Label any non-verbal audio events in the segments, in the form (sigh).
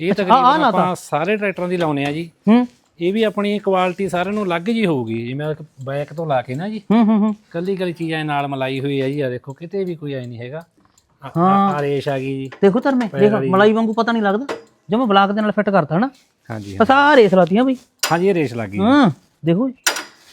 ਇਹ ਆਹ ਤਕਰੀਬਨ। ਆਪਾਂ ਸਾਰੇ ਟਰੈਕਟਰਾਂ ਦੀ ਲਾਉਨੇ ਆ ਜੀ। ਹੂੰ। ਇਹ ਵੀ ਆਪਣੀ ਕੁਆਲਿਟੀ ਸਾਰਿਆਂ ਨੂੰ ਅਲੱਗ ਜੀ ਹੋਊਗੀ। ਜਿਵੇਂ ਬੈਕ ਤੋਂ ਲਾ ਕੇ ਨਾ ਜੀ। ਹੂੰ ਹੂੰ ਹੂੰ। ਕੱਲੀ ਕੱਲੀ ਚੀਜ਼ਾਂ ਨਾਲ ਮਲਾਈ ਹੋਈ ਹੈ ਜੀ। ਆ ਦੇਖੋ ਕਿਤੇ ਵੀ ਕੋਈ ਐ ਨਹੀਂ ਹੈਗਾ। ਆ- ਹਾਂ। ਆ ਰੇਸ਼ ਆ ਗਈ ਜੀ। ਦੇਖੋ ਧਰਮੇ ਦੇਖ ਮਲਾਈ ਵਾਂਗੂ ਪਤਾ ਨਹੀਂ ਲੱਗਦਾ। ਜਿਵੇਂ ਬਲਾਕ ਦੇ ਨਾਲ ਫਿੱਟ ਕਰਤਾ ਹਨਾ। ਹਾਂਜੀ ਬਸ ਆਹ ਰੇਸ ਲਾਤੀਆਂ ਬਈ। ਹਾਂਜੀ ਇਹ ਰੇਸ਼ ਲੱਗ ਗਈ ਹਾਂ ਦੇਖੋ ਜੀ।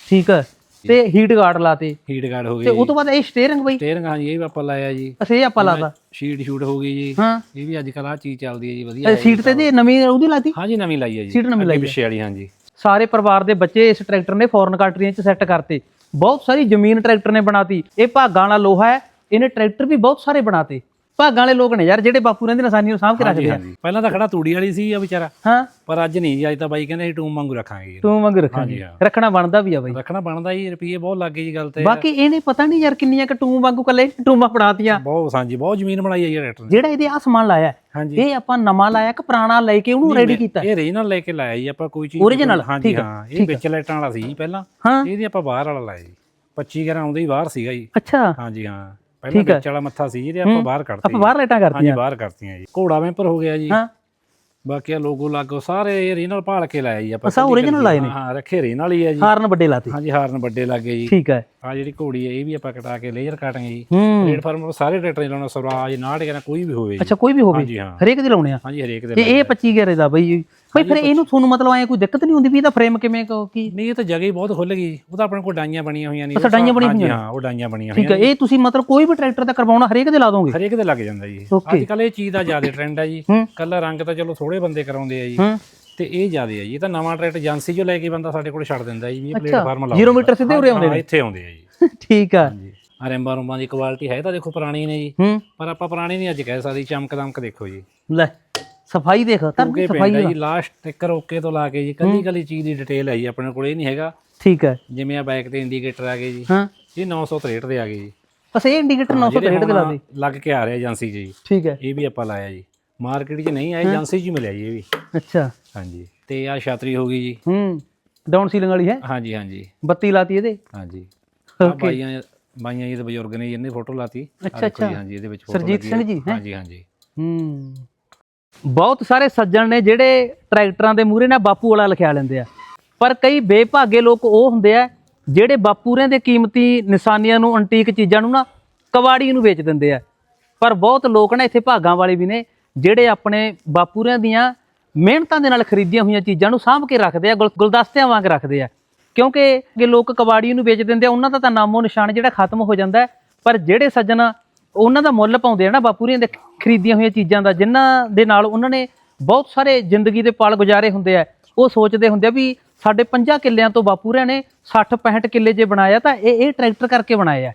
ਠੀਕ ਹੈ ਤੇ ਹੀਟ ਗਾਰਡ ਲਾਤੇ। ਹੀਟ ਗਾਰਡ ਹੋ ਤੇ ਗਈ ਉਹ ਤੋਂ ਬਾਅਦ ਇਹ ਸਟੀਅਰਿੰਗ ਬਈ? ਸਟੀਅਰਿੰਗ ਹਾਂਜੀ ਇਹ ਵੀ ਆਪਾਂ ਲਾਇਆ ਜੀ। ਇਹ ਆਪਾਂ ਲਾਤਾ। ਸ਼ੀਟ ਸ਼ੂਟ ਹੋ ਗਈ ਜੀ। ਹਾਂ। ਇਹ ਵੀ ਅੱਜ ਕੱਲ ਆ ਚੀਜ਼ ਚੱਲਦੀ ਹੈ ਜੀ ਵਧੀਆ ਸੀਟ ਤੇ ਦੀ ਨਵੀਂ ਉਹਦੀ ਲਾਤੀ? ਹਾਂਜੀ ਨਵੀਂ ਲਾਈ ਹੈ ਜੀ। ਸੀਟ ਨਵੀਂ ਲਾਈ ਹੈ। ਪਿੱਛੇ ਵਾਲੀ ਹਾਂਜੀ। ਸਾਰੇ ਪਰਿਵਾਰ ਦੇ ਬੱਚੇ ਇਸ ਟਰੈਕਟਰ ਨੇ ਫੋਰਨ ਕੰਟਰੀਆਂ 'ਚ ਸੈੱਟ ਕਰਤੇ। ਬਹੁਤ ਸਾਰੀ ਜ਼ਮੀਨ ਟਰੈਕਟਰ ਨੇ ਬਣਾਤੀ। ਇਹ ਭਾਗਾਂ ਵਾਲਾ ਲੋਹਾ ਹੈ ਇਹਨੇ ਟਰੈਕਟਰ ਵੀ ਬਹੁਤ ਸਾਰੇ ਬਣਾਤੇ। ਭਾਗਾਂ ਵਾਲੇ ਲੋਕ ਨੇ ਯਾਰ ਜਿਹੜੇ ਬਾਪੂ ਰਹਿੰਦੇ ਨੇ ਆਸਾਨੀ ਨੂੰ ਸਾਂਭ ਕੇ ਰੱਖਦੇ ਆ। ਹਾਂਜੀ। ਪਹਿਲਾਂ ਤਾਂ ਖੜਾ ਤੂੜੀ ਵਾਲੀ ਸੀ ਆ ਵਿਚਾਰਾ। ਹਾਂ। ਪਰ ਅੱਜ ਨਹੀਂ ਜੀ ਅੱਜ ਤਾਂ ਬਾਈ ਕਹਿੰਦੇ ਅਸੀਂ ਟੂਮ ਵਾਂਗੂ ਰੱਖਾਂਗੇ ਜੀ। ਤੂੰ ਵਾਂਗ ਰੱਖਾਂਗੇ। ਹਾਂਜੀ, ਹਾਂ। ਰੱਖਣਾ ਬਣਦਾ ਵੀ ਆ ਬਈ। ਰੱਖਣਾ ਬਣਦਾ ਜੀ ਰੁਪਏ ਬਹੁਤ ਲੱਗ ਜੀ ਗੱਲ ਤੇ। ਬਾਕੀ ਇਹਨੇ ਪਤਾ ਨਹੀਂ ਯਾਰ ਕਿੰਨੀਆਂ ਕਿ ਟੂਮ ਵਾਂਗੂ ਕੱਲੇ ਟੂਮਾਂ ਪੜਾਤੀਆਂ ਬਹੁਤ ਹਾਂਜੀ ਬਹੁਤ ਜ਼ਮੀਨ ਬਣਾਈ ਹੈ ਜੀ ਟਰੈਕਟਰ ਨੇ। ਜਿਹੜਾ ਇਹਦੇ ਆ ਸਮਾਨ ਲਾਇਆ ਹੈ, ਹਾਂਜੀ। ਇਹ ਆਪਾਂ ਨਵਾਂ ਲਾਇਆ ਕਿ ਪੁਰਾਣਾ ਲੈ ਕੇ ਉਹਨੂੰ ਰੈਡੀ ਕੀਤਾ ਇਹ ਰੀਜਨਲ ਲੈ ਕੇ ਲਾਇਆ ਜੀ ਆਪਾਂ ਕੋਈ ਚੀਜ਼ Original, ਹਾਂਜੀ ਠੀਕ ਹਾਂ ਇਹ ਵਿੱਚ ਲਾਈਟਾਂ ਵਾਲਾ ਸੀ ਜੀ ਪਹਿਲਾਂ। ਹਾਂ। ਇਹਦੀ ਆਪਾਂ ਬਾਹਰ ਵਾਲਾ ਲਾਇਆ ਜੀ। 25 ਗ੍ਰਾਮ ਆਉਂਦਾ ਹੀ ਬਾਹਰ ਸੀਗਾ ਜੀ। ਅੱਛਾ। ਹਾਂਜੀ ਹਾਂ। ਪਹਿਲਾਂ ਵਿੱਚ ਵਾਲਾ ਮੱਥਾ ਸੀ ਜਿਹਦੇ ਆਪਾਂ ਬਾਹਰ ਕੱਢਤੇ ਆਪਾਂ ਬਾਹਰ ਲਾਈਟਾਂ ਹਾਂਜੀ ਕਰਤੀਆਂ ਬਾਹਰ ਕਰਤੀਆਂ ਜੀ। ਘੋੜਾ ਵੈਂਪਰ ਹੋ ਗਿਆ ਜੀ। ਹਾਂ। ਬਾਕੀ ਆ ਲੋਗੋ ਲਾਗੋ ਸਾਰੇ ਇਹ ਰੀਜਨਲ ਭਾਲ ਕੇ ਲਾਇਆ ਜੀ ਆਪਾਂ। ਅੱਛਾ, ਕੱਲੀ original ਕੱਲੀ। ਲਾਏ ਨੇ। ਹਾਂ ਰੱਖੇ ਰੀਜਨਲ ਹੀ ਆ ਜੀ। ਹਾਰਨ ਵੱਡੇ ਲਾਤੇ। ਹਾਂਜੀ ਹਾਰਨ ਵੱਡੇ ਲੱਗੇ ਜੀ। ਠੀਕ ਹੈ। ਆ ਜਿਹੜੀ ਘੋੜੀ ਹੈ ਇਹ ਵੀ ਆਪਾਂ ਕਟਾ ਕੇ ਲੇਜ਼ਰ ਕਾਟਾਂਗੇ ਜੀ। ਹੂੰ। ਪਲੇਟਫਾਰਮ ਸਾਰੇ ਟਰੈਕਟਰ ਹੀ ਲਾਉਣਾ ਸਵਰਾਜ ਨਾੜ ਕਹਿੰਦਾ ਕੋਈ ਵੀ ਹੋਵੇ ਜੀ। ਅੱਛਾ ਕੋਈ ਵੀ ਹੋਵੇ। ਹਾਂਜੀ ਹਾਂ। ਹਰੇਕ ਦੇ ਲਾਉਣੇ ਆ? ਹਾਂਜੀ ਹਰੇਕ ਦੇ ਇਹ 25 ਗੇਰੇ ਦਾ ਬਈ ਬਈ ਫਿਰ ਇਹਨੂੰ ਤੁਹਾਨੂੰ ਮਤਲਬ ਐ ਕੋਈ ਦਿੱਕਤ ਨਹੀਂ ਹੁੰਦੀ ਵੀ ਇਹਦਾ ਫਰੇਮ ਕਿਵੇਂ ਕ- ਕੀ? ਨਹੀਂ ਇਹ ਤਾਂ ਜਗ੍ਹਾ ਹੀ ਬਹੁਤ ਖੁੱਲ ਗਈ ਉਹ ਤਾਂ ਆਪਣੇ ਕੋਲ ਡਾਈਆਂ ਬਣੀਆਂ ਹੋਈਆਂ ਨੇ ਅੱਛਾ, ਡਾਈਆਂ ਬਣੀਆਂ ਹੋਈਆਂ ਹਾਂ ਉਹ ਡਾਈਆਂ ਬਣੀਆਂ ਠੀਕ ਹੋਈਆਂ ਹੈ ਇਹ ਤੁਸੀਂ ਮਤਲਬ ਕੋਈ ਵੀ ਟਰੈਕਟਰ ਦਾ ਕਰਵਾਉਣਾ ਹਰੇਕ ਦੇ ਲਾ ਦੋਗੇ? ਹਰੇਕ ਦੇ ਲੱਗ ਜਾਂਦਾ ਜੀ. ਅੱਜ ਕੱਲ ਇਹ ਚੀਜ਼ ਦਾ ਜ਼ਿਆਦਾ ਟ੍ਰੈਂਡ ਹੈ ਜੀ। ਕੱਲਾ ਰੰਗ ਤਾਂ ਚਲੋ ਥੋੜੇ ਬੰਦੇ ਕਰਾਉਂਦੇ ਆ ਜੀ। ਤੇ ਇਹ ਜ਼ਿਆਦਾ ਹੈ ਜੀ। ਇਹ ਤਾਂ ਨਵਾਂ ਟਰੈਕਟਰ ਏਜੰਸੀ ਜੋ ਲੈ ਕੇ ਬੰਦਾ ਸਾਡੇ ਕੋਲ ਛੱਡ ਦਿੰਦਾ ਜੀ ਵੀ ਪਲੇਟਫਾਰਮ ਲਾਓ। ਜ਼ੀਰੋ ਮੀਟਰ ਸਿੱਧੇ ਉਰੇ ਆਉਂਦੇ ਨੇ? ਇੱਥੇ ਆਉਂਦੇ ਆ ਜੀ। (laughs) ਠੀਕ ਆ। ਆ ਰੈਂਬਾ ਰੁੰਬਾਂ ਦੀ ਕੁਆਲਿਟੀ ਹੈ ਤਾਂ ਦੇਖੋ ਪੁਰਾਣੀ ਨੇ ਜੀ। ਪਰ ਆਪਾਂ ਪੁਰਾਣੀ ਨਹੀਂ ਅੱਜ ਕਹਿ ਸਕਦੇ ਚਮਕ ਦਮਕ ਦੇਖੋ ਜੀ। ਲੈ। ਸਫ਼ਾਈ ਦੇਖ ਤਾਂ ਓਕੇ ਸਫ਼ਾਈ ਹੈ ਜੀ ਲਾਸਟ ਟਿੱਕਰ ਓਕੇ ਤੋਂ ਲਾ ਕੇ ਜੀ ਕੱਲੀ ਕੱਲੀ ਚੀਜ਼ ਦੀ ਡਿਟੇਲ ਹੈ ਜੀ ਆਪਣੇ ਕੋਲ ਇਹ ਨਹੀਂ ਹੈਗਾ। ਠੀਕ ਹੈ। ਜਿਵੇਂ ਆ ਬਾਈਕ ਤੇ ਇੰਡੀਕੇਟਰ ਆ ਗਏ ਜੀ। ਹਾਂ। ਇਹ 963 ਦੇ ਆ ਗਏ ਜੀ। ਬਸ ਇਹ ਇੰਡੀਕੇਟਰ 963 ਦੇ ਲਾ ਦੇ। ਹੁਣ ਲੱਗ ਕੇ ਆ ਰਿਹਾ ਏਜੰਸੀ 'ਚ ਜੀ। ਠੀਕ ਹੈ। ਇਹ ਵੀ ਆਪਾਂ ਲਾਇਆ ਜੀ। ਮਾਰਕੀਟ 'ਚ ਨਹੀਂ ਆਇਆ ਏਜੰਸੀ 'ਚ ਹੀ ਮਿਲਿਆ ਜੀ ਇਹ ਵੀ। ਅੱਛਾ। ਹਾਂਜੀ। ਤੇ ਆ ਛਤਰੀ ਹੋ ਗਈ ਜੀ। ਹੂੰ ਡਾਊਨ ਸੀਲਿੰਗ ਵਾਲੀ ਹੈ? ਹਾਂਜੀ ਹਾਂਜੀ। ਬੱਤੀ ਲਾਤੀ ਇਹਦੇ? ਹਾਂਜੀ। ਬਾਈਆਂ ਬਾਈਆਂ ਜੀ ਦੇ ਬਜ਼ੁਰਗ ਨੇ ਜੀ, ਇਹਨੇ ਫੋਟੋ ਲਾਤੀ। ਅੱਛਾ, ਅੱਛਾ। ਹਾਂਜੀ ਇਹਦੇ ਵਿੱਚ ਫੋਟੋ ਸਰਜੀਤ ਸਿੰਘ ਜੀ? ਹਾਂਜੀ ਹਾਂਜੀ। ਹੂੰ। ਬਹੁਤ ਸਾਰੇ ਸੱਜਣ ਨੇ ਜਿਹੜੇ ਟਰੈਕਟਰਾਂ ਦੇ ਮੂਹਰੇ ਨਾ ਬਾਪੂ ਵਾਲਾ ਲਿਖਿਆ ਲੈਂਦੇ ਆ। ਪਰ ਕਈ ਬੇਭਾਗੇ ਲੋਕ ਉਹ ਹੁੰਦੇ ਆ ਜਿਹੜੇ ਬਾਪੂਰਿਆਂ ਦੇ ਕੀਮਤੀ ਨਿਸ਼ਾਨੀਆਂ ਨੂੰ ਅੰਟੀਕ ਚੀਜ਼ਾਂ ਨੂੰ ਨਾ ਕਵਾੜੀ ਨੂੰ ਵੇਚ ਦਿੰਦੇ ਆ। ਪਰ ਬਹੁਤ ਲੋਕ ਨਾ ਇੱਥੇ ਭਾਗਾਂ ਵਾਲੇ ਵੀ ਨੇ ਜਿਹੜੇ ਆਪਣੇ ਬਾਪੂਰਿਆਂ ਦੀਆਂ ਮਿਹਨਤਾਂ ਦੇ ਨਾਲ ਖਰੀਦੀਆਂ ਹੋਈਆਂ ਚੀਜ਼ਾਂ ਨੂੰ ਸਾਂਭ ਕੇ ਰੱਖਦੇ ਆ, ਗੁਲ- ਗੁਲਦਸਤਿਆਂ ਵਾਂਗ ਰੱਖਦੇ ਆ। ਕਿਉਂਕਿ ਜੇ ਲੋਕ ਕਬਾੜੀ ਨੂੰ ਵੇਚ ਦਿੰਦੇ ਆ, ਉਹਨਾਂ ਦਾ ਤਾਂ ਨਾਮੋ ਨਿਸ਼ਾਨ ਜਿਹੜਾ ਖਤਮ ਹੋ ਜਾਂਦਾ ਪਰ ਜਿਹੜੇ ਸੱਜਣ ਉਹਨਾਂ ਦਾ ਮੁੱਲ ਪਾਉਂਦੇ ਆ ਨਾ ਬਾਪੂਰੀਆਂ ਦੇ ਖਰੀਦੀਆਂ ਹੋਈਆਂ ਚੀਜ਼ਾਂ ਦਾ ਜਿਨ੍ਹਾਂ ਦੇ ਨਾਲ ਉਹਨਾਂ ਨੇ ਬਹੁਤ ਸਾਰੇ ਜ਼ਿੰਦਗੀ ਦੇ ਪਲ ਗੁਜ਼ਾਰੇ ਹੁੰਦੇ ਆ। ਉਹ ਸੋਚਦੇ ਹੁੰਦੇ ਆ ਵੀ ਸਾਡੇ 50 ਕਿੱਲਿਆਂ ਤੋਂ ਬਾਪੂਰਿਆਂ ਨੇ 60 65 ਕਿੱਲੇ ਜੇ ਬਣਾਇਆ ਤਾਂ ਇਹ ਇਹ ਟਰੈਕਟਰ ਕਰਕੇ ਬਣਾਏ ਆ।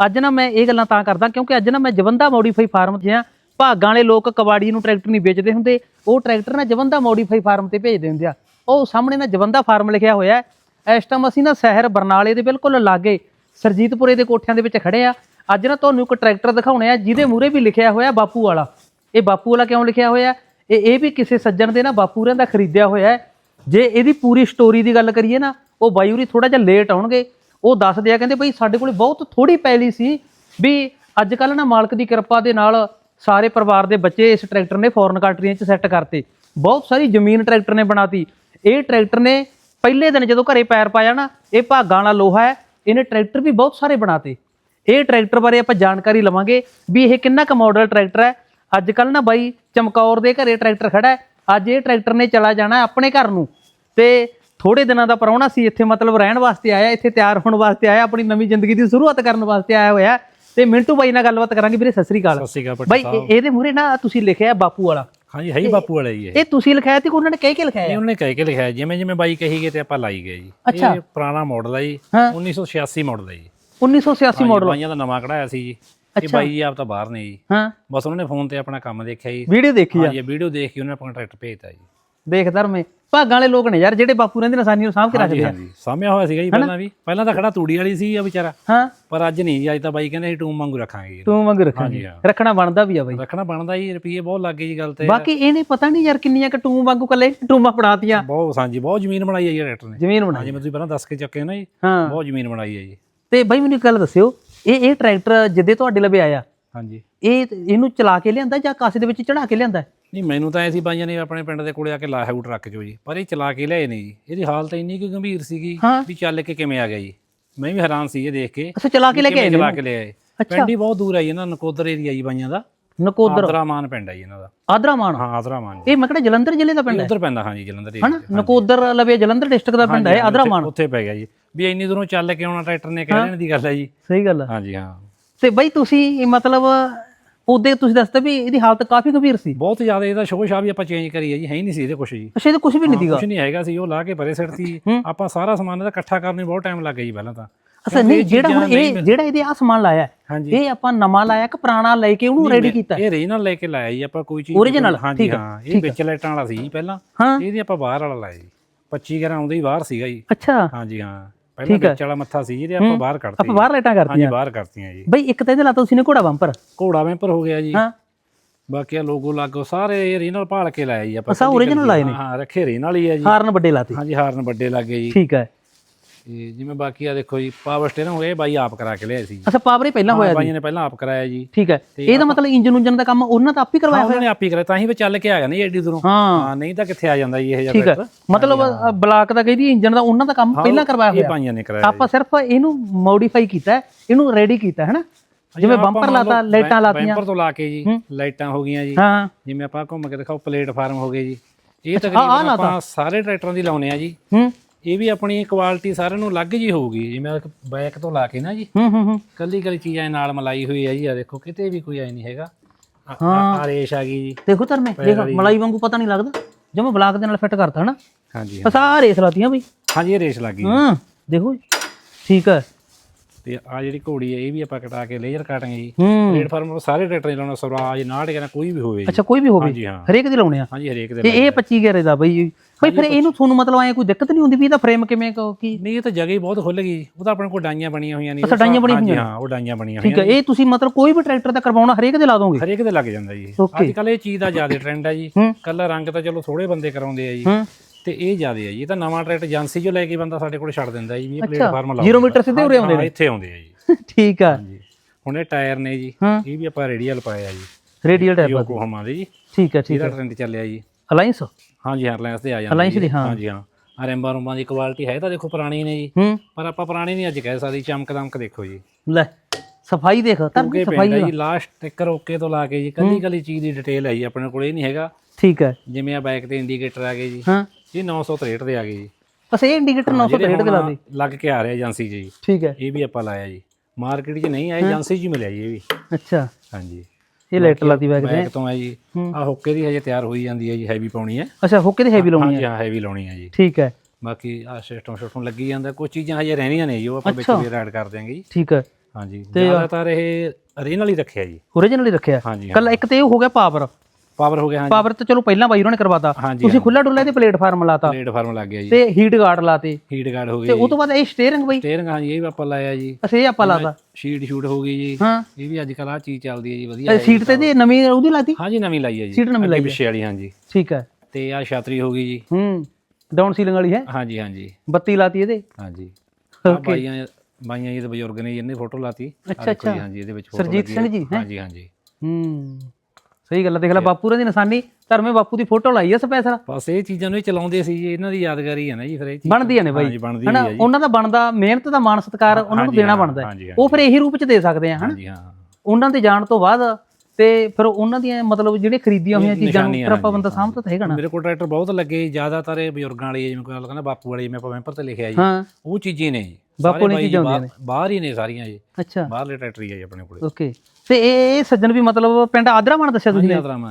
ਅੱਜ ਨਾ ਮੈਂ ਇਹ ਗੱਲਾਂ ਤਾਂ ਕਰਦਾ ਕਿਉਂਕਿ ਅੱਜ ਨਾ ਮੈਂ ਜਵੰਦਾ ਮੋਡੀਫਾਈ ਫਾਰਮ 'ਚ ਆ। ਭਾਗਾਂ ਵਾਲੇ ਲੋਕ ਕਬਾੜੀ ਨੂੰ ਟਰੈਕਟਰ ਨਹੀਂ ਵੇਚਦੇ ਹੁੰਦੇ। ਉਹ ਟਰੈਕਟਰ ਨਾ ਜਵੰਦਾ ਮੋਡੀਫਾਈ ਫਾਰਮ ਤੇ ਭੇਜਦੇ ਹੁੰਦੇ ਆ। ਉਹ ਸਾਹਮਣੇ ਨਾ ਜਵੰਦਾ ਫਾਰਮ ਲਿਖਿਆ ਹੋਇਆ। ਇਸ ਟਾਈਮ ਅਸੀਂ ਨਾ ਸ਼ਹਿਰ ਬਰਨਾਲੇ ਦੇ ਬਿਲਕੁਲ ਲਾਗੇ ਸਰਜੀਤਪੁਰੇ ਦੇ ਕੋਠਿਆਂ ਦੇ ਵਿੱਚ ਖੜੇ ਆ। ਅੱਜ ਨਾ ਤੁਹਾਨੂੰ ਇੱਕ ਟਰੈਕਟਰ ਦਿਖਾਉਣੇ ਆ, ਜਿਹਦੇ ਮੂਹਰੇ ਵੀ ਲਿਖਿਆ ਹੋਇਆ ਬਾਪੂ ਵਾਲਾ। ਇਹ ਬਾਪੂ ਵਾਲਾ ਕਿਉਂ ਲਿਖਿਆ ਹੋਇਆ? ਇਹ ਇਹ ਵੀ ਕਿਸੇ ਸੱਜਣ ਦੇ ਨਾ ਬਾਪੂ ਰਹਿੰਦਾ ਖਰੀਦਿਆ ਹੋਇਆ ਹੈ। ਜੇ ਇਹਦੀ ਪੂਰੀ ਸਟੋਰੀ ਦੀ ਗੱਲ ਕਰੀਏ ਨਾ, ਉਹ ਬਾਈੂਰੀ ਥੋੜਾ ਜਿਹਾ ਲੇਟ ਆਉਣਗੇ। ਉਹ ਦੱਸਦੇ ਆ ਕਹਿੰਦੇ ਬਈ ਸਾਡੇ ਕੋਲੇ ਬਹੁਤ ਥੋੜੀ ਪੈਲੀ ਸੀ ਵੀ ਅੱਜ ਕੱਲ ਨਾ ਮਾਲਕ ਦੀ ਕਿਰਪਾ ਦੇ ਨਾਲ ਸਾਰੇ ਪਰਿਵਾਰ ਦੇ ਬੱਚੇ ਇਸ ਟਰੈਕਟਰ ਨੇ ਫੋਰਨ ਕੰਟਰੀਆਂ 'ਚ ਸੈੱਟ ਕਰਤੇ। ਬਹੁਤ ਸਾਰੀ ਜ਼ਮੀਨ ਟਰੈਕਟਰ ਨੇ ਬਣਾਤੀ। ਇਹ ਟਰੈਕਟਰ ਨੇ ਪਹਿਲੇ ਦਿਨ ਜਦੋਂ ਘਰੇ ਪੈਰ ਪਾਇਆ ਨਾ, ਇਹ ਭਾਗਾਂ ਵਾਲਾ ਲੋਹਾ ਹੈ, ਇਹਨੇ ਟਰੈਕਟਰ ਵੀ ਬਹੁਤ ਸਾਰੇ ਬਣਾਤੇ। ਇਹ ਟਰੈਕਟਰ ਬਾਰੇ ਆਪਾਂ ਜਾਣਕਾਰੀ ਲਵਾਂਗੇ ਵੀ ਇਹ ਕਿੰਨਾ ਕੁ ਮਾਡਲ ਟਰੈਕਟਰ ਹੈ। ਅੱਜ ਕੱਲ ਨਾ ਬਾਈ ਚਮਕੌਰ ਦੇ ਘਰੇ ਟਰੈਕਟਰ ਖੜਾ ਹੈ। ਅੱਜ ਇਹ ਟਰੈਕਟਰ ਨੇ ਚਲਾ ਜਾਣਾ ਹੈ ਆਪਣੇ ਘਰ ਨੂੰ। ਤੇ ਥੋੜੇ ਦਿਨਾਂ ਦਾ ਪ੍ਰਾਹੁਣਾ ਸੀ ਇੱਥੇ ਮਤਲਬ ਰਹਿਣ ਵਾਸਤੇ ਆਇਆ ਇੱਥੇ ਤਿਆਰ ਹੋਣ ਵਾਸਤੇ ਆਇਆ ਆਪਣੀ ਨਵੀਂ ਜ਼ਿੰਦਗੀ ਦੀ ਸ਼ੁਰੂਆਤ ਕਰਨ ਵਾਸਤੇ ਆਇਆ ਹੋਇਆ। ਹੈ। ਤੇ ਮਿੰਟੂ ਬਾਈ ਨਾਲ ਗੱਲਬਾਤ ਕਰਾਂਗੇ ਵੀਰੇ ਸਤਿ ਸ੍ਰੀ ਅਕਾਲ। ਸਤਿ ਸ਼੍ਰੀ ਅਕਾਲ ਬਾਈ ਇਹਦੇ ਮੂਹਰੇ ਨਾ ਤੁਸੀਂ ਲਿਖਿਆ ਬਾਪੂ ਵਾਲਾ। ਹਾਂਜੀ ਹੈ ਹੀ ਬਾਪੂ ਵਾਲਾ ਜੀ ਇਹ। ਇਹ ਤੁਸੀਂ ਲਿਖਾਇਆ ਤੇ ਉਹਨਾਂ ਨੇ ਕਹਿ ਕੇ ਲਿਖਾਇਆ ਇਹ ਉਹਨੇ ਕਹਿ ਕੇ ਲਿਖਿਆ ਜਿਵੇਂ ਜਿਵੇਂ ਬਾਈ ਕਹੀ ਗਏ ਤੇ ਆਪਾਂ ਲਾਈ ਗਏ ਜੀ। ਇਹ ਪੁਰਾਣਾ ਮਾਡਲ ਹੈ ਜੀ। ਹਾਂ। 1986 ਮਾਡਲ ਹੈ ਜੀ। 1986 ਮਾਡਲ ਬਾਈਆਂ ਦਾ ਨਵਾਂ ਕਢਾਇਆ ਸੀ ਜੀ। ਇਹ ਬਾਈ ਜੀ ਆਪ ਤਾਂ ਬਾਹਰ ਨੇ ਜੀ। ਹਾਂ। ਬਸ ਉਹਨਾਂ ਨੇ ਫੋਨ ਤੇ ਆਪਣਾ ਕੰਮ ਦੇਖਿਆ ਜੀ। ਵੀਡੀਓ ਦੇਖੀ ਆ। ਇਹ ਵੀਡੀਓ ਦੇਖ ਕੇ ਉਹਨੇ ਆਪਣਾ ਟਰੈਕਟ ਭੇਜਤਾ ਜੀ। ਦੇਖ ਧਰਮੇ ਭਾਗਾਂ ਵਾਲੇ ਲੋਕ ਨੇ ਯਾਰ ਜਿਹੜੇ ਬਾਪੂ ਰਹਿੰਦੇ ਨੇ ਆਸਾਨੀ ਨੂੰ ਸਾਂਭ ਕੇ ਰੱਖਦੇ ਆ। ਹਾਂਜੀ ਸਾਹਮਣੇ ਹੋਇਆ ਸੀਗਾ ਜੀ ਪਹਿਲਾਂ ਵੀ। ਪਹਿਲਾਂ ਤਾਂ ਖੜਾ ਤੂੜੀ ਵਾਲੀ ਸੀ ਆ ਵਿਚਾਰਾ। ਹਾਂ। ਪਰ ਅੱਜ ਨਹੀਂ ਜੀ ਅੱਜ ਤਾਂ ਬਾਈ ਕਹਿੰਦੇ ਅਸੀਂ ਟੂਮ ਵਾਂਗੂ ਰੱਖਾਂਗੇ ਜੀ। ਤੂੰ ਵਾਂਗ ਰੱਖਾਂਗੇ। ਰੱਖਣਾ ਬਣਦਾ ਵੀ ਆ ਬਾਈ। ਰੱਖਣਾ ਬਣਦਾ ਜੀ ਰੁਪਏ ਬਹੁਤ ਲੱਗ ਗਏ ਜੀ ਗੱਲ ਤੇ। ਬਾਕੀ ਇਹਨੇ ਪਤਾ ਨਹੀਂ ਯਾਰ ਕਿੰਨੀਆਂ ਕਿ ਟੂਮ ਵਾਂਗੂ ਕੱਲੇ ਟੂਮਾਂ ਪੜਾਤੀਆਂ ਬਹੁਤ ਹਾਂਜੀ ਬਹੁਤ ਜ਼ਮੀਨ ਬਣਾਈ ਹੈ ਜੀ ਟਰੈਕਟਰ ਨੇ। ਜ਼ਮੀਨ ਬਣਾ ਹਾਂਜੀ ਮੈਂ ਤੁਸੀਂ ਪਹਿਲਾਂ ਦੱਸ ਕੇ ਚੱਕੇ ਨਾ ਜੀ। ਹਾਂ। ਬਹੁਤ ਜ਼ਮੀਨ ਬਣਾਈ ਹੈ ਜੀ। ਤੇ ਬਾਈ ਮੈਨੂੰ ਇੱਕ ਗੱਲ ਦੱਸਿਓ ਇਹ ਇਹ ਟਰੈਕਟਰ ਜਿੱਦੇ ਤੁਹਾਡੇ ਲਵੇ ਆਇਆ ਹਾਂਜੀ। ਇਹ ਇਹਨੂੰ ਚਲਾ ਕੇ ਲਿਆਂਦਾ ਜਾਂ ਕਾਸੇ ਦੇ ਵਿੱਚ ਚੜਾ ਕੇ ਲਿਆਂਦਾ? ਨਹੀਂ ਮੈਨੂੰ ਤਾਂ ਐਸੀ ਬਾਈਆਂ ਨੇ ਆਪਣੇ ਪਿੰਡ ਦੇ ਕੋਲੇ ਆ ਕੇ ਲਾਇਆ ਹੋਊ ਟਰੱਕ 'ਚੋਂ ਜੀ ਪਰ ਇਹ ਚਲਾ ਕੇ ਲਿਆਏ ਨਹੀਂ ਜੀ। ਇਹਦੀ ਹਾਲਤ ਇੰਨੀ ਕਿ ਗੰਭੀਰ ਸੀਗੀ। ਵੀ ਚੱਲ ਕੇ ਕਿਵੇਂ ਆ ਗਿਆ ਜੀ। ਮੈਂ ਵੀ ਹੈਰਾਨ ਸੀ ਇਹ ਦੇਖ ਕੇ ਅੱਛਾ ਚਲਾ ਕੇ ਲੈ ਕੇ ਆਏ ਚਲਾ ਕੇ ਲਿਆਏ। ਅੱਛਾ। ਪਿੰਡ ਹੀ ਬਹੁਤ ਦੂਰ ਆਈ ਇਹਨਾਂ ਨਕੋਦਰ ਏਰੀਆ ਜੀ ਬਾਈਆਂ ਦਾ। ਨਕੋਦਰ। ਆਦਰਾਮਾਨ ਪਿੰਡ ਆ ਜੀ ਇਹਨਾਂ ਦਾ। ਆਦਰਾਮਾਨ ਹਾਂ ਆਦਰਾਮਾਨ ਇਹ ਮੈਂ ਕਿਹੜਾ ਜਲੰਧਰ ਜ਼ਿਲ੍ਹੇ ਦਾ ਪਿੰਡ ਹੈ? ਉਧਰ ਪੈਂਦਾ ਹਾਂ ਜੀ ਜਲੰਧਰ ਏਰੀਆ ਹਨਾ? ਨਕੋਦਰ ਲਵੇ ਜਲੰਧਰ ਡਿਸਟ੍ਰਿਕਟ ਦਾ ਪਿੰਡ ਹੈ ਆਦਰਾਮਾਨ ਉੱਥੇ ਪੈ ਗਿਆ ਜੀ। ਵੀ ਇੰਨੀ ਦੂਰੋਂ ਚੱਲ ਕੇ ਆਉਣਾ ਟਰੈਕਟਰ ਨੇ ਕਹਿ ਲੈਣ ਦੀ ਗੱਲ ਹੈ ਜੀ। ਸਹੀ ਗੱਲ ਹੈ ਹਾਂਜੀ ਹਾਂ। ਤੇ ਬਈ ਤੁਸੀਂ ਇਹ ਮਤਲਬ ਉਹਦੇ ਤੁਸੀਂ ਦੱਸਦੇ ਵੀ ਇਹਦੀ ਹਾਲਤ ਕਾਫੀ ਗੰਭੀਰ ਸੀ। ਬਹੁਤ ਜ਼ਿਆਦਾ ਇਹਦਾ ਸ਼ੋਅ ਸ਼ਾ ਵੀ ਆਪਾਂ ਚੇਂਜ ਕਰੀ ਹੈ ਜੀ ਹੈ ਹੀ ਨਹੀਂ ਸੀ ਇਹਦੇ ਕੁਛ ਜੀ। ਅੱਛਾ ਇਹਦੇ ਕੁਝ ਵੀ ਨਹੀਂ ਦੀਗਾ ਕੁਛ ਨਹੀਂ ਹੈਗਾ ਸੀ ਉਹ ਲਾ ਕੇ ਪਰੇ ਸਿੱਟਤੀ ਹੂੰ। ਆਪਾਂ ਸਾਰਾ ਸਮਾਨ ਇਹਦਾ ਇਕੱਠਾ ਕਰਨ ਨੂੰ ਬਹੁਤ ਟਾਈਮ ਲੱਗ ਗਿਆ ਜੀ ਪਹਿਲਾਂ ਤਾਂ। ਅੱਛਾ ਨਹੀਂ ਜਿਹੜਾ ਹੁਣ ਇਹ ਜਿਹੜਾ ਇਹਦੇ ਆ ਸਮਾਨ ਲਾਇਆ ਇਹ ਆਪਾਂ ਨਵਾਂ ਲਾਇਆ ਕਿ ਪੁਰਾਣਾ ਲੈ ਕੇ ਉਹਨੂੰ ਰੈਡੀ ਕੀਤਾ ਇਹ ਰੀਜਨਲ ਲੈ ਕੇ ਲਾਇਆ ਜੀ ਆਪਾਂ ਕੋਈ ਚੀਜ਼ Original, ਹਾਂਜੀ ਹੈ, ਇਹ ਵਿੱਚ ਲਾਈਟਾਂ ਵਾਲਾ ਸੀ ਜੀ ਪਹਿਲਾਂ। ਇਹਦੀ ਆਪਾਂ ਬਾਹਰ ਵਾਲਾ ਲਾਇਆ ਜੀ। 25 ਗ੍ਰਾਮ ਆਉਂਦਾ ਹੀ ਬਾਹਰ ਸੀਗਾ ਜੀ। ਅੱਛਾ। ਹਾਂਜੀ ਹਾਂ। ਪਹਿਲਾਂ ਵਿੱਚ ਵਾਲਾ ਮੱਥਾ ਸੀ ਜਿਹਦੇ ਆਪਾਂ ਬਾਹਰ ਕੱਢਤੇ ਆਪਾਂ ਬਾਹਰ ਲਾਈਟਾਂ ਹਾਂਜੀ ਕਰਤੀਆਂ ਬਾਹਰ ਕਰਤੀਆਂ ਜੀ। ਬਈ ਇੱਕ ਤਾਂ ਇਹਦੇ ਲਾਤਾ ਤੁਸੀਂ ਨੇ ਘੋੜਾ ਬੰਪਰ। ਘੋੜਾ ਵੈਂਪਰ ਹੋ ਗਿਆ ਜੀ। ਹਾਂ। ਬਾਕੀ ਆ ਲੋਗੋ ਲਾਗੋ ਸਾਰੇ ਰੀਜਨਲ ਭਾਲ ਕੇ ਲਾਇਆ ਜੀ ਆਪਾਂ original ਕੱਲੀ। ਲਾਏ ਨੇ। ਹਾਂ ਰੱਖੇ ਰੀਜਨਲ ਹੀ ਹੈ ਜੀ। ਹਾਰਨ ਵੱਡੇ ਲਾਤੇ। ਹਾਂਜੀ ਹਾਰਨ ਵੱਡੇ ਲੱਗੇ ਜੀ। ਠੀਕ ਹੈ। ਤੇ ਜਿਵੇਂ ਬਾਕੀ ਆ ਦੇਖੋ ਜੀ ਪਾਵਰ ਗਿਆ ਇਹ ਬਾਈ ਆਪ ਕਰਾ ਕੇ ਲਿਆਏ ਸੀ ਅੱਛਾ ਪਾਵਰ ਹੀ ਪਹਿਲਾਂ ਹੋਇਆ ਬਾਈਆਂ ਨੇ ਪਹਿਲਾਂ ਆਪ ਕਰਾਇਆ ਜੀ। ਠੀਕ ਹੈ। ਇਹਦਾ ਮਤਲਬ ਇੰਜਨ ਉਂਜਨ ਦਾ ਕੰਮ ਉਹਨਾਂ ਤਾਂ ਆਪ ਹੀ ਕਰਵਾਇਆ ਉਹਨਾਂ ਨੇ ਆਪ ਹੀ ਕਰਾਇਆ ਤਾਂ ਹੀ ਵੀ ਚੱਲ ਕੇ ਆ ਗਿਆ ਨਹੀਂ ਐਡੀ ਦੂਰੋਂ। ਹਾਂ। ਨਹੀਂ ਤਾਂ ਕਿੱਥੇ ਆ ਜਾਂਦਾ ਜੀ ਇਹ ਜਿਹਾ ਠੀਕ ਹੈ। ਮਤਲਬ ਬਲਾਕ ਦਾ ਕਹਿੰਦੀ ਇੰਜਨ ਦਾ ਉਹਨਾਂ ਦਾ ਕੰਮ ਪਹਿਲਾਂ ਕਰਵਾਇਆ ਇਹ ਹੋਇਆ। ਬਾਈਆਂ ਨੇ ਕਰਾਇਆ ਆਪਾਂ ਸਿਰਫ ਇਹਨੂੰ ਮੋਡੀਫਾਈ ਕੀਤਾ ਇਹਨੂੰ ਰੈਡੀ ਕੀਤਾ ਹੈ ਨਾ ਜਿਵੇਂ ਬੰਪਰ ਲਾਤਾ ਲਾਈਟਾਂ ਲਾਤੀਆਂ। ਬੈਂਪਰ ਤੋਂ ਲਾ ਕੇ ਜੀ ਲਾਈਟਾਂ ਹੋ ਗਈਆਂ ਜੀ। ਹਾਂ। ਜਿਵੇਂ ਆਪਾਂ ਘੁੰਮ ਕੇ ਦਿਖਾਓ ਪਲੇਟਫਾਰਮ ਹੋ ਗਏ ਜੀ। ਇਹ ਤਕਰੀਬਨ। ਆਪਾਂ ਸਾਰੇ ਟਰੈਕਟਰਾਂ ਦੀ ਲਾਉਨੇ ਆ ਜੀ। ਹੂੰ। ਇਹ ਵੀ ਆਪਣੀ ਕੁਆਲਿਟੀ ਸਾਰਿਆਂ ਨੂੰ ਅਲੱਗ ਜੀ ਹੋਊਗੀ। ਜਿਵੇਂ ਬੈਕ ਤੋਂ ਲਾ ਕੇ ਨਾ ਜੀ। ਹੂੰ ਹੂੰ ਹੂੰ। ਕੱਲੀ ਕੱਲੀ ਚੀਜ਼ਾਂ ਨਾਲ ਮਲਾਈ ਹੋਈ ਹੈ ਜੀ ਆ ਦੇਖੋ ਕਿਤੇ ਵੀ ਕੋਈ ਐ ਨਹੀਂ ਹੈਗਾ। ਆ- ਹਾਂ। ਆ ਰੇਸ਼ ਆ ਗਈ ਜੀ। ਦੇਖੋ ਧਰਮੇ ਦੇਖ ਮਲਾਈ ਵਾਂਗੂ ਪਤਾ ਨਹੀਂ ਲੱਗਦਾ। ਜਿਵੇਂ ਬਲਾਕ ਦੇ ਨਾਲ ਫਿੱਟ ਕਰਤਾ ਹਨਾ। ਹਾਂਜੀ ਬਸ ਆਹ ਰੇਸ ਲਾਤੀਆਂ ਬਈ। ਹਾਂਜੀ ਇਹ ਰੇਸ਼ ਲੱਗ ਗਈ ਹਾਂ ਦੇਖੋ ਜੀ। ਠੀਕ ਹੈ ਤੇ ਆ ਜਿਹੜੀ ਘੋੜੀ ਹੈ ਇਹ ਵੀ ਆਪਾਂ ਕਟਾ ਕੇ ਲੇਜ਼ਰ ਕਾਟਾਂਗੇ ਜੀ। ਪਲੇਟਫਾਰਮ ਸਾਰੇ ਟਰੈਕਟਰ ਲਾਉਣਾ ਸਵਰਾਜ ਨਾੜ ਕਹਿੰਦਾ ਕੋਈ ਵੀ ਹੋਵੇ ਅੱਛਾ ਕੋਈ ਵੀ ਹੋਵੇ? ਹਰੇਕ ਦੀ ਲਾਉਣੇ ਆ? ਹਾਂਜੀ ਹਰੇਕ ਦੇ ਤੇ ਇਹ 25 ਗੇਰੇ ਦਾ ਬਈ। ਬਈ ਫਿਰ ਇਹਨੂੰ ਤੁਹਾਨੂੰ ਮਤਲਬ ਐ ਕੋਈ ਦਿੱਕਤ ਨਹੀਂ ਹੁੰਦੀ ਵੀ ਇਹਦਾ ਫਰੇਮ ਕਿਵੇਂ ਕ- ਕੀ? ਨਹੀਂ ਇਹ ਤਾਂ ਜਗ੍ਹਾ ਹੀ ਬਹੁਤ ਖੁੱਲ ਗਈ। ਉਹ ਤਾਂ ਆਪਣੇ ਕੋਲ ਡਾਈਆਂ ਬਣੀਆਂ ਹੋਈਆਂ ਨੇ। ਅੱਛਾ, ਡਾਈਆਂ ਬਣੀਆਂ ਹਾਂਜੀ ਹਾਂ ਉਹ ਡਾਈਆਂ ਬਣੀਆਂ ਠੀਕ ਹੈ ਇਹ ਤੁਸੀਂ ਮਤਲਬ ਕੋਈ ਵੀ ਟਰੈਕਟਰ ਦਾ ਕਰਵਾਉਣਾ ਹਰੇਕ ਦੇ ਲਾ ਦੋਗੇ? ਹਰੇਕ ਦੇ ਲੱਗ ਜਾਂਦਾ ਜੀ. ਅੱਜ ਕੱਲ ਇਹ ਚੀਜ਼ ਦਾ ਜ਼ਿਆਦਾ ਟ੍ਰੈਂਡ ਹੈ ਜੀ। ਕੱਲਾ ਰੰਗ ਤਾਂ ਚਲੋ ਥੋੜੇ ਬੰਦੇ ਕਰਾਉਂਦੇ ਆ ਜੀ। ਤੇ ਇਹ ਜ਼ਿਆਦਾ ਹੈ ਜੀ ਇਹ ਤਾਂ ਨਵਾਂ ਟਰੈਕਟ ਏਜੰਸੀ ਜੋ ਲੈ ਕੇ ਬੰਦਾ ਸਾਡੇ ਕੋਲ ਛੱਡ ਦਿੰਦਾ ਜੀ ਵੀ ਇਹ ਪਲੇਟਫਾਰਮ ਲਾਓ ਜ਼ੀਰੋ ਮੀਟਰ ਸਿੱਧੇ ਉਰੇ ਆਉਂਦੇ ਹਾਂ, ਇੱਥੇ ਆਉਂਦੇ ਆ ਜੀ। (laughs) ਠੀਕ ਆ। ਹਾਂਜੀ। ਹੁਣ ਇਹ ਟਾਇਰ ਨੇ ਜੀ ਹਾਂ। ਇਹ ਵੀ ਆਪਾਂ ਰੇਡੀਅਲ ਪਾਇਆ ਜੀ। ਰੇਡੀਅਲ ਟਾਈਪ ਯੋਕੋਹਾਮਾ ਦੇ ਜੀ। ਠੀਕ ਹੈ ਠੀਕ ਇਹਦਾ ਹੈ ਟ੍ਰੈਂਡ ਚੱਲਿਆ ਜੀ। ਅਲਾਈਅੰਸ ਹਾਂਜੀ ਹਾਰਲੈਂਸ ਦੇ ਆ ਜਾਂਦੇ ਜੀ। ਦੇ, ਹਾਂ। ਹਾਂਜੀ ਹਾਂ। ਆ ਰੈਂਬਾ ਰੂੰਬਾਂ ਦੀ ਕੁਆਲਿਟੀ ਹੈ ਤਾਂ ਦੇਖੋ ਪੁਰਾਣੀ ਨੇ ਜੀ। ਹੂੰ। ਪਰ ਆਪਾਂ ਪੁਰਾਣੀ ਨਹੀਂ ਅੱਜ ਕਹਿ ਸਕਦੇ ਚਮਕ ਦਮਕ ਦੇਖੋ ਜੀ। ਲੈ ਸਫ਼ਾਈ ਦੇਖ ਕਿ ਸਫ਼ਾਈ ਪੈਂਦਾ ਜੀ ਲਾਸਟ ਸਟicker ਓਕੇ ਤੋਂ ਲਾ ਕੇ ਜੀ ਕੱਲੀ ਕੱਲੀ ਚੀਜ਼ ਦੀ ਡਿਟੇਲ ਹੈ ਜੀ ਆਪਣੇ ਕੋਲ ਇਹ ਨਹੀਂ ਹੈਗਾ। ਠੀਕ ਹੈ। ਜਿਵੇਂ ਆ ਬਾਈਕ ਤੇ ਇੰਡੀਕੇਟਰ ਆ ਗਏ ਜੀ। ਹਾਂ। ਇਹ 963 ਦੇ ਆ ਗਏ ਜੀ। ਬਸ ਇਹ ਇੰਡੀਕੇਟਰ 963 ਦੇ ਲਾ ਦੇ ਲੱਗ ਕੇ ਆ ਰਿਹਾ ਏਜੰਸੀ ਜੀ। ਠੀਕ ਹੈ। ਇਹ ਵੀ ਆਪਾਂ ਲਾਇਆ ਜੀ। ਮਾਰਕੀਟ 'ਚ ਨਹੀਂ ਆਇਆ ਏਜੰਸੀ 'ਚ ਹੀ ਮਿਲਿਆ ਜੀ ਇਹ ਵੀ। ਅੱਛਾ। ਹਾਂਜੀ। ਇਹ ਲਾਈਟ ਲਾਤੀ ਬੈਗ ਦੇ ਤੋਂ ਆ ਜੀ। ਹੂੰ। ਆ ਹੁੱਕੇ ਦੀ ਹਜੇ ਤਿਆਰ ਹੋਈ ਜਾਂਦੀ ਹੈ ਜੀ ਹੈਵੀ ਪਾਉਣੀ ਹੈ। ਅੱਛਾ ਹੁੱਕੇ ਤੇ ਹੈਵੀ ਲਾਉਣੀ ਹੈ ਹਾਂਜੀ ਹਾਂ ਹੈਵੀ ਲਾਉਣੀ ਹੈ ਜੀ। ਠੀਕ ਹੈ। ਬਾਕੀ ਆ ਸਿਸਟਮ ਸਿਸਟਮ ਲੱਗੀ ਜਾਂਦਾ। ਕੁਝ ਚੀਜ਼ਾਂ ਹਜੇ ਰਹਿਣੀਆਂ ਨੇ ਜੀ ਉਹ ਆਪਾਂ ਵਿੱਚ ਵੀ ਐਡ ਕਰ ਦਿਆਂਗੇ ਜੀ। ਠੀਕ ਹੈ। ਹਾਂਜੀ। ਜ਼ਿਆਦਾਤਰ ਇਹ ਰੀਨਲ ਹੀ ਰੱਖਿਆ ਜੀ। ਓਰੀਜਨਲ ਹੀ ਰੱਖਿਆ। ਹਾਂਜੀ ਕੱਲ ਇੱਕ ਤੇ ਇਹ ਹੋ ਗਿਆ ਪਾਵਰ। ਪਾਵਰ ਹੋ ਗਿਆ ਹਾਂਜੀ। ਪਾਵਰ ਤਾਂ ਚਲੋ ਪਹਿਲਾਂ ਬਾਈ ਉਹਨਾਂ ਨੇ ਕਰਵਾਤਾ। ਹਾਂਜੀ ਤੁਸੀਂ ਖੁੱਲਾ ਡੁੱਲਾ ਤੇ ਪਲੇਟਫਾਰਮ ਲਾਤਾ। ਪਲੇਟਫਾਰਮ ਲੱਗ ਗਿਆ ਜੀ। ਤੇ ਹੀਟ ਗਾਰਡ ਲਾਤੇ। ਹੀਟ ਗਾਰਡ ਹੋ ਤੇ ਗਈ ਉਹ ਤੋਂ ਬਾਅਦ ਇਹ ਸਟੀਅਰਿੰਗ ਬਈ? ਸਟੀਅਰਿੰਗ ਹਾਂਜੀ ਇਹ ਵੀ ਆਪਾਂ ਲਾਇਆ ਜੀ। ਅਸੀਂ ਇਹ ਆਪਾਂ ਲਾਤਾ। ਸ਼ੀਟ ਸ਼ੂਟ ਹੋ ਗਈ ਜੀ। ਹਾਂ। ਇਹ ਵੀ ਅੱਜ ਕੱਲ ਆ ਚੀਜ਼ ਚੱਲਦੀ ਹੈ ਜੀ ਵਧੀਆ ਇਹ ਸੀਟ ਤੇ ਦੀ ਨਵੀਂ ਉਹਦੀ ਲਾਤੀ? ਹਾਂਜੀ ਨਵੀਂ ਲਾਈ ਹੈ ਜੀ। ਸੀਟ ਨਵੀਂ ਅੱਗੇ ਲਾਈ ਪਿੱਛੇ ਵਾਲੀ ਹਾਂਜੀ। ਠੀਕ ਹੈ। ਤੇ ਆ ਛਤਰੀ ਹੋ ਗਈ ਜੀ। ਹੂੰ ਡਾਊਨ ਸੀਲਿੰਗ ਵਾਲੀ ਹੈ? ਹਾਂਜੀ ਹਾਂਜੀ। ਬੱਤੀ ਲਾਤੀ ਇਹਦੇ? ਹਾਂਜੀ। ਆ ਬਾਈਆਂ ਬਾਈਆਂ ਜੀ ਦੇ ਬਜ਼ੁਰਗ ਨੇ ਜਿਹਨੇ ਫੋਟੋ ਲਾਤੀ। ਆਹ ਅੱਛਾ, ਦੇਖੋ ਜੀ, ਅੱਛਾ। ਹਾਂਜੀ ਇਹਦੇ ਵਿੱਚ ਫੋਟੋ ਸਰਜੀਤ ਸਿੰਘ ਜੀ ਹੈ? ਹਾਂਜੀ ਹਾਂਜੀ। ਹੂੰ। ਸਹੀ ਗੱਲ ਹੈ ਦੇਖ ਲੈ ਬਾਪੂ ਰਾਂ ਦੀ ਨਿਸ਼ਾਨੀ ਧਰਮੇ ਬਾਪੂ ਦੀ ਫੋਟੋ ਲਾਈ ਐ ਸਪੈਸ਼ਲ ਬਸ ਇਹ ਚੀਜ਼ਾਂ ਨੂੰ ਇਹ ਚਲਾਉਂਦੇ ਸੀ ਜੀ ਇਹਨਾਂ ਦੀ ਯਾਦਗਾਰੀ ਹੈ ਨਾ ਜੀ ਫਿਰ ਇਹ ਚੀਜ਼। ਬਣਦੀਆਂ ਨੇ ਬਾਈ। ਹਾਂਜੀ ਬਣਦੀ ਹਨਾ ਹੈ ਜੀ। ਉਹਨਾਂ ਦਾ ਬਣਦਾ ਮਿਹਨਤ ਦਾ ਮਾਣ ਸਤਿਕਾਰ ਉਹਨਾਂ ਨੂੰ ਹਾਂਜੀ, ਦੇਣਾ ਹਾਂ, ਬਣਦਾ ਹੈ। ਹਾਂਜੀ, ਉਹ ਫਿਰ ਇਹੀ ਰੂਪ ਚ ਦੇ ਸਕਦੇ ਆ ਹਨਾ? ਹਾਂਜੀ ਹਾਂ। ਉਹਨਾਂ ਦੇ ਜਾਣ ਤੋਂ ਬਾਅਦ ਤੇ ਫਿਰ ਉਹਨਾਂ ਦੀਆਂ ਮਤਲਬ ਜਿਹੜੀਆਂ ਖਰੀਦੀਆਂ ਹੋਈਆਂ ਚੀਜ਼ਾਂ ਨੂੰ ਨਿਸ਼ਾਨੀਆਂ, ਫਿਰ ਆਪਾਂ ਹਾਂਜੀ, ਬੰਦਾ ਸਾਹਮਣੇ ਤਾਂ ਹੈਗਾ ਨਾ। ਮੇਰੇ ਕੋਲ ਟਰੈਕਟਰ ਬਹੁਤ ਲੱਗੇ ਜ਼ਿਆਦਾਤਰ ਇਹ ਬਜ਼ੁਰਗਾਂ ਵਾਲੀ ਹੈ, ਜਿਵੇਂ ਕੋਈ ਕਹਿੰਦਾ ਬਾਪੂ ਵਾਲੀ ਜਿਵੇਂ ਆਪਾਂ ਵੈਂਪਰ ਤੇ ਲਿਖਿਆ ਜੀ। ਹਾਂ। ਉਹ ਚੀਜ਼ਾਂ ਨੇ ਜੀ। ਬਾਪੂ ਸਾਰੇ ਵਾਲੀ ਬਾਈ ਚੀਜ਼ਾਂ ਬਾਹਰ- ਹੀ ਨੇ ਸਾਰੀਆਂ ਜੀ। ਅੱਛਾ। ਬਾਹਰਲੇ ਟਰੈਕਟਰ ਹੀ ਹੈ ਜੀ ਆਪਣੇ ਕੋਲੇ। ਓਕੇ। ਤੇ ਇਹ ਇਹ ਸੱਜਣ ਵੀ ਮਤਲਬ ਪਿੰਡ ਆਦਰਾਮਾਨ ਦੱਸਿਆ ਤੁਸੀਂ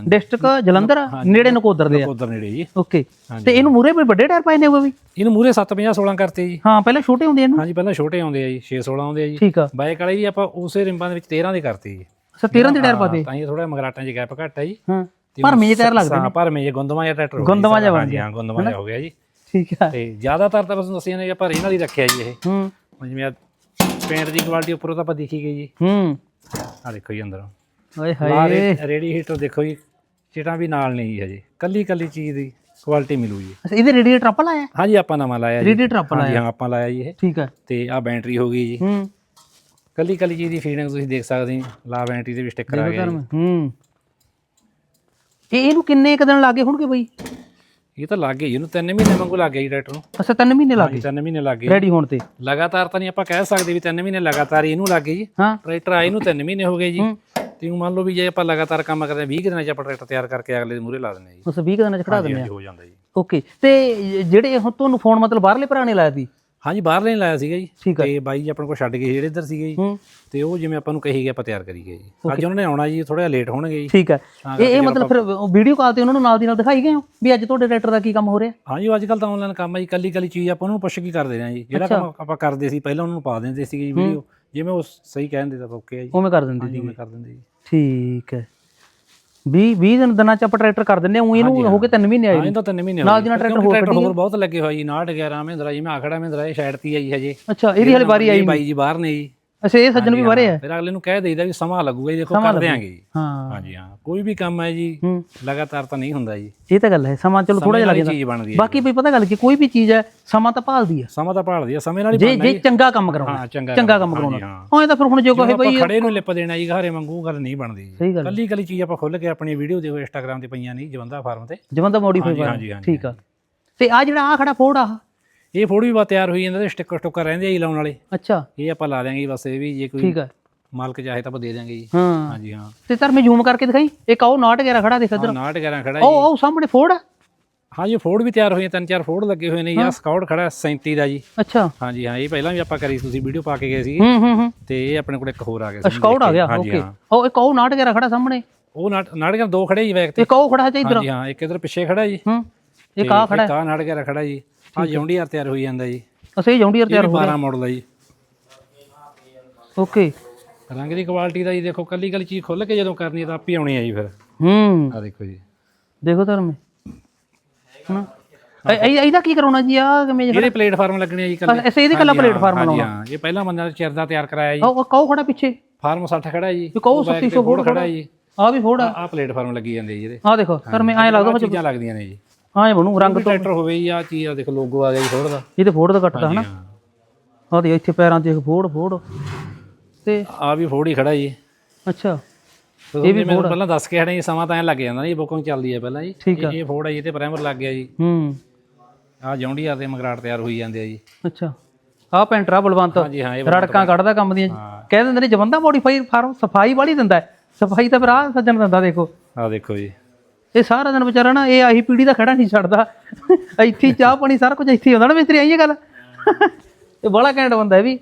ਡਿਸਟ੍ਰਿਕਟ ਜਲੰਧਰ ਨੇੜੇ ਨਕੋਦਰ ਦੇ ਆ। ਉਧਰ ਨੇੜੇ ਜੀ। ਓਕੇ। ਤੇ ਇਹਨੂੰ ਮੂਰੇ ਵੀ ਵੱਡੇ ਟਾਇਰ ਪਾਏ ਨੇ ਉਹ ਵੀ? ਇਹਨੂੰ ਮੂਰੇ 750 16 ਕਰਤੇ ਜੀ। ਹਾਂ ਪਹਿਲਾਂ ਛੋਟੇ ਹੁੰਦੇ ਇਹਨੂੰ? ਹਾਂਜੀ ਪਹਿਲਾਂ ਛੋਟੇ ਆਉਂਦੇ ਆ ਜੀ 6 16 ਆਉਂਦੇ ਆ ਜੀ। ਠੀਕ ਆ। ਬਾਈਕ ਵਾਲੇ ਜੀ ਆਪਾਂ ਉਸੇ ਰਿੰਬਾਂ ਦੇ ਵਿੱਚ 13 ਦੇ ਕਰਤੇ ਜੀ। ਅੱਛਾ 13 ਦੇ ਟਾਇਰ ਪਾਤੇ। ਤਾਂ ਹੀ ਥੋੜਾ ਮਗਰਾਟਾਂ 'ਚ ਗੈਪ ਘੱਟ ਹੈ ਜੀ। ਹਾਂ ਪਰ ਮੇਜ ਟਾਇਰ ਲੱਗਦੇ ਹਾਂ ਪਰ ਮੇਜ ਗੁੰਦਵਾ ਜਿਹਾ ਟਰੈਕਟਰ ਗੁੰਦਵਾਂ ਜਿਹਾ ਬਣ ਹਾਂ ਗੁੰਦਵਾ ਜਿਹਾ ਹੋ ਗਿਆ ਜੀ। ਠੀਕ ਆ। ਤੇ ਜ਼ਿਆਦਾਤਰ ਤਾਂ ਬਸ ਦੱਸਿਆ ਨੇ ਆਪਾਂ ਰੀਨਲ ਹੀ ਰੱਖਿਆ ਜੀ ਇਹ। ਹੂੰ। ਜਿਵੇਂ ਪੇਂਟ ਦੀ ਕੁਆਲਿਟੀ ਉੱਪਰੋਂ ਤਾਂ ਆਪਾਂ ਦੇਖੀ ਗਈ ਜੀ। ਹੂੰ। ਆ ਦੇਖੋ ਜੀ ਅੰਦਰੋਂ। ਓਏ ਲਾ ਹਾਏ। ਰੇਡੀ ਹੀਟਰ ਦੇਖੋ ਜੀ ਚਿਟਾਂ ਵੀ ਨਾਲ ਨਹੀਂ ਜੀ ਹਜੇ। ਕੱਲੀ ਕੱਲੀ ਚੀਜ਼ ਦੀ ਕੁਆਲਿਟੀ ਮਿਲੂ ਜੀ। ਅੱਛਾ ਇਹਦੇ ਰੇਡੀਏਟਰ ਆਪਾਂ ਲਾਇਆ? ਹਾਂਜੀ ਆਪਾਂ ਨਵਾਂ ਲਾਇਆ ਜੀ। ਰੇਡੀਏਟਰ ਆਪਾਂ ਲਾਇਆ। ਹਾਂ ਆਪਾਂ ਲਾਇਆ ਜੀ ਇਹ। ਠੀਕ ਆ। ਤੇ ਆ ਬੈਟਰੀ ਹੋ ਗਈ ਜੀ। ਹੂੰ। ਕੱਲੀ ਕੱਲੀ ਚੀਜ਼ ਦੀ ਫੀਡਿੰਗ ਤੁਸੀਂ ਦੇਖ ਸਕਦੇ ਹੋ ਲਾਵ ਐਂਟੀ ਦੇ ਵੀ ਸਟicker ਆ ਗਿਆ ਹੂੰ। ਇਹ ਇਹਨੂੰ ਕਿੰਨੇ ਕੁ ਦਿਨ ਲੱਗੇ ਹੋਣਗੇ ਬਈ? ਇਹ ਤਾਂ ਲੱਗ ਗਈ ਇਹਨੂੰ 3 ਮਹੀਨੇ ਵਾਂਗੂ ਲੱਗ ਗਿਆ ਜੀ ਟਰੈਕਟਰ ਨੂੰ। ਅੱਛਾ ਤਿੰਨ ਮਹੀਨੇ ਲੱਗੇ 3 ਮਹੀਨੇ ਲੱਗ ਗਏ। ਰੈਡੀ ਹੋਣ ਤੇ? ਲਗਾਤਾਰ ਤਾਂ ਨਹੀਂ ਆਪਾਂ ਕਹਿ ਸਕਦੇ ਵੀ 3 ਮਹੀਨੇ ਲਗਾਤਾਰ ਇਹਨੂੰ ਲੱਗ ਗਏ ਜੀ। ਟਰੈਕਟਰ ਆਏ ਨੂੰ 3 ਮਹੀਨੇ ਹੋ ਗਏ ਜੀ। ਤੇ ਉਹ ਮੰਨ ਲਓ ਵੀ ਜੇ ਆਪਾਂ ਲਗਾਤਾਰ ਕੰਮ ਕਰਦੇ ਹਾਂ 20 ਕੁ ਦਿਨਾਂ ਚ ਆਪਾਂ ਟਰੈਕਟਰ ਤਿਆਰ ਕਰਕੇ ਅਗਲੇ ਦੇ ਮੂਹਰੇ ਲਾ ਦਿੰਦੇ ਹਾਂ ਜੀ। ਉਸ 20 ਕੁ ਦਿਨਾਂ ਚ ਖੜਾ ਦਿੰਦੇ ਆ ਹੋ ਜਾਂਦਾ ਜੀ। ਓਕੇ ਤੇ ਜਿਹੜੇ ਹੁਣ ਤੁਹਾਨੂੰ ਫੋਨ ਮਤਲਬ ਬਾਹਰਲੇ ਭਰਾ ਨੇ ਲਾਇਆ ਸੀ? ਹਾਂਜੀ ਬਾਹਰ ਲੈਣ ਲਾਇਆ ਸੀਗਾ ਜੀ। ਠੀਕ ਹੈ ਤੇ ਬਾਈ ਜੀ ਆਪਣੇ ਕੋਲ ਛੱਡ ਗਏ ਜਿਹੜੇ ਇੱਧਰ ਸੀਗੇ ਜੀ। ਤੇ ਉਹ ਜਿਵੇਂ ਆਪਾਂ ਨੂੰ ਕਹੀ ਗਿਆ ਆਪਾਂ ਤਿਆਰ ਕਰੀ ਗਏ ਜੀ। ਅੱਜ ਉਹਨਾਂ ਨੇ ਆਉਣਾ ਜੀ ਥੋੜਾ ਜਿਹਾ ਲੇਟ ਹੋਣਗੇ ਜੀ। ਠੀਕ ਹੈ ਇਹ ਇਹ ਮਤਲਬ ਫਿਰ ਵੀਡੀਓ ਕਾਲ ਤੇ ਉਹਨਾਂ ਨੂੰ ਨਾਲ ਦੀ ਨਾਲ ਦਿਖਾਈ ਗਏ ਹੋ? ਵੀ ਅੱਜ ਤੁਹਾਡੇ ਟਰੈਕਟਰ ਦਾ ਕੀ ਕੰਮ ਹੋ ਰਿਹਾ? ਹਾਂਜੀ ਅੱਜ ਕੱਲ ਤਾਂ ਆਨਲਾਈਨ ਕੰਮ ਹੈ ਜੀ। ਕੱਲੀ ਕੱਲੀ ਚੀਜ਼ ਆਪਾਂ ਉਹਨੂੰ ਪੁੱਛ ਕੀ ਕਰਦੇ ਰਹੇ ਹਾਂ ਜੀ। ਜਿਹੜਾ ਕੰਮ ਆਪਾਂ ਕਰਦੇ ਸੀ ਪਹਿਲਾਂ ਉਹਨਾਂ ਨੂੰ ਪਾ ਦਿੰਦੇ ਸੀਗੇ ਜੀ ਵੀਡੀਓ ਜਿਵੇਂ ਉਹ ਸਹੀ ਕਹਿੰਦੇ ਤਾਂ ਓਕੇ ਹੈ ਜੀ। ਉਵੇਂ ਕਰ ਦਿੰਦੇ ਜੀ ਉਵੇਂ ਕਰ ਦਿੰਦੇ ਜੀ। ਠੀਕ ਹੈ। 20 20 ਦਿਨ ਦਿਨਾਂ ਚ ਆਪਾਂ ਟਰੈਕਟਰ ਕਰ ਦਿੰਦੇ ਆ ਉਹ ਇਹਨੂੰ ਹੋ ਕੇ 3 ਮਹੀਨੇ ਆਏ ਹਾਂ ਨੇ। ਇਹ ਤਾਂ ਤਿੰਨ ਮਹੀਨੇ ਨਾਲ ਦੀ ਨਾਲ ਟਰੈਕਟਰ ਹੋਰ ਬਹੁਤ ਲੱਗੇ ਹੋਏ ਜੀ 69 11 ਮਹਿੰਦਰਾ ਜੀ ਮੈਂ ਆਖੜਾ ਮਹਿੰਦਰਾ ਇਹ ਸਾਈਡ ਤੇ ਆ ਜੀ ਹਜੇ। ਅੱਛਾ ਇਹਦੀ ਹਲੇ ਵਾਰੀ ਆਈ ਬਾਈ ਜੀ ਬਾਹਰ ਨੇ ਜੀ। ਅੱਛਾ ਇਹ ਸੱਜਣ ਵੀ ਬਾਰੇ ਹੈ ਫਿਰ ਅਗਲੇ ਨੂੰ ਕਹਿ ਦੇਈਦਾ ਵੀ ਸਮਾਂ ਲੱਗੂਗਾ ਜੀ ਦੇਖੋ ਕਰ ਦਿਆਂਗੇ ਜੀ। ਹਾਂ। ਹਾਂਜੀ ਹਾਂ ਕੋਈ ਵੀ ਕੰਮ ਹੈ ਜੀ ਹੂੰ। ਲਗਾਤਾਰ ਤਾਂ ਨਹੀਂ ਹੁੰਦਾ ਜੀ। ਇਹ ਤਾਂ ਗੱਲ ਹੈ ਸਮਾਂ ਚਲੋ ਥੋੜਾ ਜਿਹਾ ਲੱਗ ਜਾਂਦਾ ਚੀਜ਼ ਬਣਦੀ ਹੈ ਬਾਕੀ ਵੀ ਪਤਾ ਗੱਲ ਕੀ ਕੋਈ ਵੀ ਚੀਜ਼ ਹੈ ਸਮਾਂ ਤਾਂ ਭਾਲਦੀ ਹੈ। ਸਮਾਂ ਤਾਂ ਭਾਲਦੀ ਆ ਸਮੇਂ ਨਾਲ ਹੀ ਜੇ ਬਣਨਾ ਜੇ ਜੀ। ਚੰਗਾ ਕੰਮ ਕਰਾਉਣਾ ਹਾਂ ਚੰਗਾ ਕੰਮ ਕਰਾਉਣਾ। ਹਾਂ। ਹਾਂ ਤਾਂ ਫਿਰ ਹੁਣ ਜੋ ਕਹੇ ਬਈ ਖੜੇ ਨੂੰ ਲਿਪ ਦੇਣਾ ਜੀ ਘਾਰੇ ਵਾਂਗੂ ਗੱਲ ਨਹੀਂ ਬਣਦੀ ਜੀ। ਕੱਲੀ ਕੱਲੀ ਚੀਜ਼ ਆਪਾਂ ਖੁੱਲ ਕੇ ਆਪਣੀ ਵੀਡੀਓ ਦੇਖੋ ਇੰਸਟਾਗ੍ਰam ਤੇ ਪਈਆਂ ਨਹੀਂ ਜਵੰਦਾ ਫਾਰਮ ਤੇ। ਜਮਨ ਦਾ ਮੋਡੀਫਾਈ ਹਾਂਜੀ ਠੀਕ ਆ। ਤੇ ਆ ਜਿਹੜਾ ਆ ਖੜਾ ਫੋੜ ਆ ਇਹ ਫੋੜ ਵੀ ਬਾ ਤਿਆਰ ਹੋਈ ਜਾਂਦਾ ਤੇ ਸਟicker ਸਟੁੱਕਰ ਰਹਿੰਦੇ ਆ ਜੀ ਲਾਉਣ ਵਾਲੇ। ਅੱਛਾ। ਇਹ ਆਪਾਂ ਲਾ ਦਿਆਂਗੇ ਜੀ ਬਸ ਇਹ ਵੀ ਜੇ ਕੋਈ ਠੀਕ ਆ। ਮਾਲਕ ਚਾਹੇ ਤਾਂ ਆਪਾਂ ਦੇ ਦਿਆਂਗੇ ਜੀ। ਹਾਂ। ਹਾਂਜੀ ਹਾਂ। ਤੇ ਤਰ ਮੈਂ ਜ਼ੂਮ ਕਰਕੇ ਦਿਖਾਈ। ਇੱਕ ਆਓ 911 ਖੜਾ ਦੇਖ ਇੱਧਰ। 69 11 ਖੜਾ ਜੀ। ਉਹ ਸਾਹਮਣੇ ਫੋੜ ਆ? ਹਾਂ ਜੀ ਫੋੜ ਵੀ ਤਿਆਰ ਹੋਈਆਂ ਤਿੰਨ ਚਾਰ ਫੋੜ ਲੱਗੇ ਹੋਏ ਨੇ ਜੀ। ਆ ਸਕਾਊਟ ਖੜਾ 37 ਦਾ ਜੀ। ਅੱਛਾ। ਹਾਂਜੀ ਹਾਂ ਇਹ ਪਹਿਲਾਂ ਵੀ ਆਪਾਂ ਕਰੀ ਤੁਸੀਂ ਵੀਡੀਓ ਪਾ ਕੇ ਗਏ ਸੀ। ਹੂੰ ਹੂੰ ਹੂੰ। ਤੇ ਇਹ ਆਪਣੇ ਕੋਲ ਇੱਕ ਹੋਰ ਆ ਗਿਆ ਸਕਾਊਟ ਆ ਗਿਆ ਓਕੇ ਹਾਂ। ਉਹ ਇੱਕ ਉਹ 911 ਖੜਾ ਸਾਹਮਣੇ। ਉਹ ਨਾਟਕਾਂ ਦੋ ਖੜੇ ਜੀ ਬੈਕ ਤੇ। ਇੱਕ ਉਹ ਖੜਾ ਹੈ ਇੱਧਰ। ਹਾਂ ਇੱਕ ਇਧਰ ਪਿੱਛੇ ਖੜਾ ਜੀ। ਹੂੰ। ਇੱਕ ਆ ਖੜਾ ਕਾ ਨਾੜ ਕੇ ਖੜਾ ਜੀ। ਆ ਜੌਂਡੀਆਰ ਤਿਆਰ ਹੋਈ ਜਾਂਦਾ ਜੀ। ਅਸੀਂ ਜੌਂਡੀਅਰ ਤਿਆਰ ਇਹ 12 ਮਾਡਲ ਆ ਜੀ। ਓਕੇ। ਰੰਗ ਦੀ ਕੁਆਲਿਟੀ ਦਾ ਜੀ ਦੇਖੋ ਕੱਲੀ ਕੱਲੀ ਚੀਜ਼ ਖੁੱਲ ਕੇ ਜਦੋਂ ਕਰਨੀ ਹੈ ਤਾਂ ਆਪੇ ਆਉਣੀ ਆ ਜੀ ਫਿਰ। ਹੂੰ। ਆ ਦੇਖੋ ਜੀ। ਦੇਖੋ ਧਰਮੇ ਹਨਾ? ਇਹ ਇਹ- ਇਹਦਾ ਕੀ ਕਰਾਉਣਾ ਜੀ? ਆ ਕਿਵੇਂ ਜਿਹੜਾ ਪਲੇਟਫਾਰਮ ਲੱਗਣੇ ਆ ਜੀ ਕੱਲੇ ਐਸੇ ਇਹਦੇ ਕੱਲਾ ਪਲੇਟਫਾਰਮ ਬਣਾਉਣਾ। ਹਾਂ। ਇਹ ਪਹਿਲਾਂ ਬੰਦਾ ਚਿਰ ਦਾ ਤਿਆਰ ਕਰਾਇਆ ਜੀ। ਉਹ ਕਹੋ ਖੜਾ ਪਿੱਛੇ। ਫਾਰਮ 60 ਖੜਾ ਜੀ। ਕਹੋ ਉਹ back 3700 ਤੇ ਫੋੜ ਖੜਾ ਜੀ। ਆ ਵੀ ਫੋੜ ਆ। ਪਲੇਟਫਾਰਮ ਲੱਗੀ ਜਾਂਦੇ ਜੀ ਇਹਦੇ। ਆ ਦੇਖੋ ਧਰਮੇ ਐ ਲੱਗਦਾ ਚੀਜ਼ਾਂ ਲੱਗਦੀਆਂ ਨੇ ਜੀ। ਹਾਂ ਇਹ ਬਣੂ ਰੰਗ ਕੋਈ ਟਰੈਕਟਰ ਹੋਵੇ ਜੀ ਆ ਚੀਜ਼ ਆ ਦੇਖੋ ਲੋਗੋ ਆ ਗਿਆ ਜੀ ਫੋੜ ਦਾ। ਇਹ ਤੇ ਫੋੜ ਦਾ ਕੱਟਦਾ ਹਨਾ। ਹਾਂ। ਆ ਦੇ ਇੱਥੇ ਪੈਰਾਂ ਤੇ ਇੱਕ ਫੋੜ ਫੋੜ। ਤੇ ਆ ਵੀ ਫੋੜ ਹੀ ਖੜਾ ਜੀ। ਅੱਛਾ। ਇਹ ਵੀ ਮੈਂ ਪਹਿਲਾਂ ਦੱਸ ਕੇ ਹਟਿਆ ਜੀ ਸਮਾਂ ਤਾਂ ਐ ਲੱਗ ਜਾਂਦਾ ਜੀ ਬੁਕਿੰਗ ਚੱਲਦੀ ਹੈ ਪਹਿਲਾਂ ਜੀ। ਆ। ਇਹ ਫੋੜ ਆ ਜੀ ਤੇ ਪ੍ਰਾਈਮਰ ਲੱਗ ਗਿਆ ਜੀ। ਹੂੰ। ਆ ਜੌਂਡੀਆਰ ਦੇ ਮਗਰਾਟ ਤਿਆਰ ਹੋਈ ਜਾਂਦੇ ਆ ਜੀ। ਅੱਛਾ। ਆ ਪੈਂਟਰਾ ਬਲਵੰਤ। ਹਾਂਜੀ ਹਾਂ ਇਹ ਰੜਕਾਂ ਕੱਢਦਾ ਕੰਮ ਦੀਆਂ। ਕਹਿ ਦਿੰਦੇ ਨੇ ਜਵੰਦਾ ਮੋਡੀਫਾਈ ਫਾਰਮ ਸਫ਼ਾਈ ਵਾਲੀ ਦਿੰਦਾ ਹੈ। ਸਫ਼ਾਈ ਤਾਂ ਫਿਰ ਆ ਸੱਜਣ ਦਿੰਦਾ ਦੇਖੋ। ਆ ਦੇਖੋ ਜੀ। ਇਹ ਸਾਰਾ ਦਿਨ ਵਿਚਾਰਾ ਨਾ ਇਹ ਆਹੀ ਪੀੜੀ ਦਾ ਖੜਾ ਨਹੀਂ ਛੱਡਦਾ। ਇੱਥੇ ਹੀ ਚਾਹ ਪਾਣੀ ਸਾਰਾ ਕੁਝ ਇੱਥੇ ਹੀ ਹੁੰਦਾ ਨਾ ਮਿਸਤਰੀ ਆਈ ਇਹ ਗੱਲ। ਇਹ ਬੜਾ ਘੈਂਟ ਬੰਦਾ ਹੈ ਵੀ।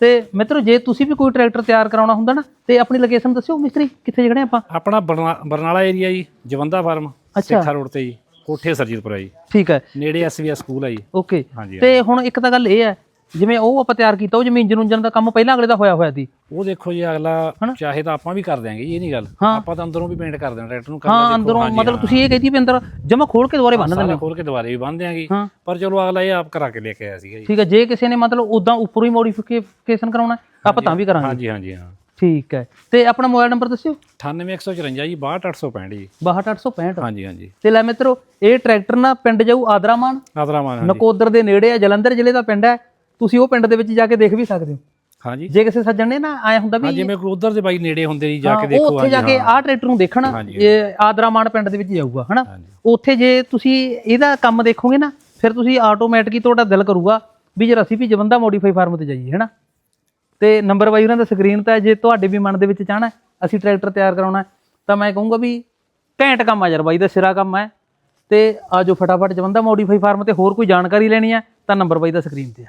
ਤੇ ਮਿੱਤਰੋ ਜੇ ਤੁਸੀਂ ਵੀ ਕੋਈ ਟਰੈਕਟਰ ਤਿਆਰ ਕਰਾਉਣਾ ਹੁੰਦਾ ਨਾ ਤੇ ਆਪਣੀ ਲੋਕੇਸ਼ਨ ਦੱਸਿਓ ਮਿਸਤਰੀ ਕਿੱਥੇ ਜਗਣੇ ਆਪਾਂ? ਆਪਣਾ ਬਰਨਾ- ਬਰਨਾਲਾ ਏਰੀਆ ਜੀ ਜਵੰਦਾ ਫਾਰਮ ਸਿੱਖਾ ਰੋਡ ਤੇ ਜੀ ਕੋਠੇ ਸਰਜੀਤਪੁਰਾ ਜੀ। ਠੀਕ ਹੈ। ਨੇੜੇ ਐਸਵੀਐਸ ਸਕੂਲ ਆ ਜੀ। ਓਕੇ। ਤੇ ਹੁਣ ਇੱਕ ਤਾਂ ਗੱਲ ਇਹ ਹੈ ਜਿਵੇਂ ਉਹ ਆਪਾਂ ਤਿਆਰ ਕੀਤਾ ਉਹ ਜਿਵੇਂ ਇੰਜਨ ਉਂਜਨ ਦਾ ਕੰਮ ਪਹਿਲਾਂ ਅਗਲੇ ਦਾ ਹੋਇਆ ਹੋਇਆ ਸੀ। ਉਹ ਦੇਖੋ ਜੀ ਅਗਲਾ ਚਾਹੇ ਤਾਂ ਆਪਾਂ ਵੀ ਕਰ ਦਿਆਂਗੇ ਇਹ ਨਹੀਂ ਗੱਲ। ਆਪਾਂ ਤਾਂ ਅੰਦਰੋਂ ਵੀ ਪੇਂਟ ਕਰ ਦੇਣਾ ਟਰੈਕਟਰ ਨੂੰ ਕਰ ਹਾਂ ਅੰਦਰੋਂ ਮਤਲਬ ਤੁਸੀਂ ਇਹ ਕਹਤੀ ਵੀ ਅੰਦਰ ਜਮਾ ਖੋਲ ਕੇ ਦੁਬਾਰੇ ਬੰਨ ਸਾਰਾ ਖੋਲ ਕੇ ਦੁਬਾਰੇ ਵੀ ਬੰਨ ਦਿਆਂਗੇ। ਪਰ ਚਲੋ ਅਗਲਾ ਇਹ ਆਪ ਕਰਾ ਕੇ ਲੈ ਕੇ ਆਇਆ ਸੀਗਾ ਜੀ। ਠੀਕ ਹੈ ਜੇ ਕਿਸੇ ਨੇ ਮਤਲਬ ਉਦਾਂ ਉੱਪਰੋਂ ਹੀ ਮੋਡੀਫਿਕੇਸ਼ਨ ਕਰਾਉਣਾ ਆਪਾਂ ਤਾਂ ਵੀ ਕਰਾਂਗੇ। ਹਾਂਜੀ ਹਾਂਜੀ ਹਾਂ। ਠੀਕ ਹੈ। ਤੇ ਆਪਣਾ ਮੋਬਾਈਲ ਨੰਬਰ ਦੱਸਿਓ। 98154 ਜੀ 62865 ਜੀ। 62865 ਹਾਂਜੀ ਹਾਂਜੀ। ਤੇ ਲੈ ਮਿੱਤਰੋ ਇਹ ਟਰੈਕਟਰ ਨਾ ਪਿੰਡ ਜਾਊ ਆਦਰਾਮਾਨ। ਆਦਰਾਮਾਨ ਨਕੋਦਰ ਦੇ ਨੇੜੇ ਆ ਜਲੰਧਰ ਜ਼ਿਲ੍ਹੇ ਦਾ ਪਿੰਡ ਹੈ। ਤੁਸੀਂ ਉਹ ਪਿੰਡ ਦੇ ਵਿੱਚ ਜਾ ਕੇ ਦੇਖ ਵੀ ਸਕਦੇ ਹੋ। ਹਾਂਜੀ। ਜੇ ਕਿਸੇ ਸੱਜਣ ਨੇ ਨਾ ਆਇਆ ਹੁੰਦਾ ਵੀ ਜਿਵੇਂ ਕੋਈ ਉਧਰ ਦੇ ਬਾਈ ਨੇੜੇ ਹੁੰਦੇ ਜੀ ਜਾ ਕੇ ਦੇਖੋ ਉੱਥੇ ਜਾ ਕੇ ਆਹ ਟਰੈਕਟਰ ਨੂੰ ਦੇਖਣ ਇਹ ਆਦਰਾਮਾਨ ਪਿੰਡ ਦੇ ਵਿੱਚ ਜਾਊਗਾ ਹਨਾ। ਉੱਥੇ ਜੇ ਤੁਸੀਂ ਇਹਦਾ ਕੰਮ ਦੇਖੋਗੇ ਨਾ ਫਿਰ ਤੁਸੀਂ ਆਟੋਮੈਟਿਕ ਹੀ ਤੁਹਾਡਾ ਦਿਲ ਕਰੂਗਾ ਵੀ ਜੇ ਅਸੀਂ ਵੀ ਜਵੰਦਾ ਮੋਡੀਫਾਈ ਫਾਰਮ ਤੇ ਜਾਈਏ ਹਨਾ? ਤੇ ਨੰਬਰ ਬਾਈ ਉਹਨਾਂ ਦਾ ਸਕਰੀਨ ਤੇ ਜੇ ਤੁਹਾਡੇ ਵੀ ਮਨ ਦੇ ਵਿੱਚ ਚਾਹਣਾ ਅਸੀਂ ਟਰੈਕਟਰ ਤਿਆਰ ਕਰਾਉਣਾ ਤਾਂ ਮੈਂ ਕਹੂੰਗਾ ਵੀ ਘੈਂਟ ਕੰਮ ਆ ਯਾਰ ਬਾਈ ਦਾ ਸਿਰਾ ਕੰਮ ਹੈ ਤੇ ਆਜੋ ਫਟਾਫਟ ਜਵੰਦਾ ਮੋਡੀਫਾਈ ਫਾਰਮ ਤੇ ਹੋਰ ਕੋਈ ਜਾਣਕਾਰੀ ਲੈਣੀ ਹੈ ਤਾਂ ਨੰਬਰ ਬਾਈ ਦਾ ਸਕਰੀਨ ਤੇ ਆ।